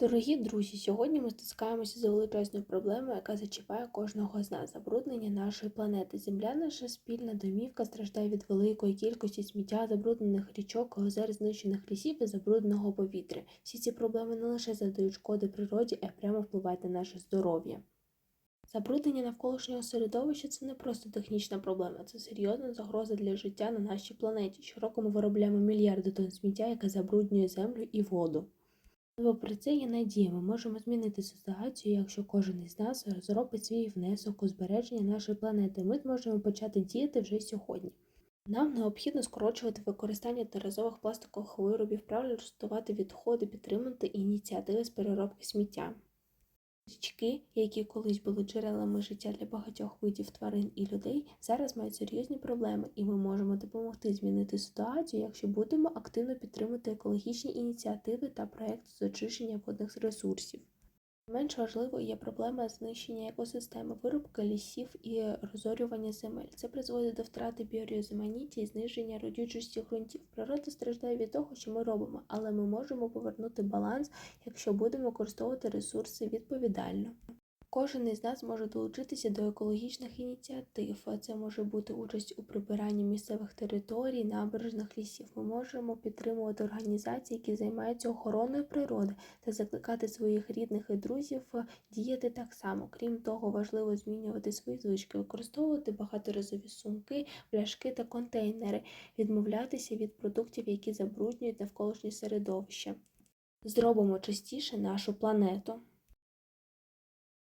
Дорогі друзі, сьогодні ми стискаємося з величезною проблемою, яка зачіпає кожного з нас забруднення нашої планети. Земля, наша спільна домівка, страждає від великої кількості сміття, забруднених річок, озер, знищених лісів і забрудненого повітря. Всі ці проблеми не лише задають шкоди природі, а й прямо впливають на наше здоров'я. Забруднення навколишнього середовища це не просто технічна проблема, це серйозна загроза для життя на нашій планеті. Щороку ми виробляємо мільярди тонн сміття, яке забруднює землю і воду. Попри це є надія, ми можемо змінити ситуацію, якщо кожен із нас зробить свій внесок у збереження нашої планети. Ми зможемо почати діяти вже сьогодні. Нам необхідно скорочувати використання одноразових пластикових виробів, правильно розтувати відходи, підтримати ініціативи з переробки сміття. Річки, які колись були джерелами життя для багатьох видів тварин і людей, зараз мають серйозні проблеми, і ми можемо допомогти змінити ситуацію, якщо будемо активно підтримувати екологічні ініціативи та проекти з очищення водних ресурсів. Менш важливою є проблема знищення екосистеми, вирубки лісів і розорювання земель. Це призводить до втрати біорізноманіття і зниження родючості ґрунтів. Природа страждає від того, що ми робимо, але ми можемо повернути баланс, якщо будемо використовувати ресурси відповідально. Кожен із нас може долучитися до екологічних ініціатив. Це може бути участь у прибиранні місцевих територій, набережних лісів. Ми можемо підтримувати організації, які займаються охороною природи, та закликати своїх рідних і друзів діяти так само. Крім того, важливо змінювати свої звички, використовувати багаторазові сумки, пляшки та контейнери, відмовлятися від продуктів, які забруднюють навколишнє середовище. Зробимо чистіше нашу планету.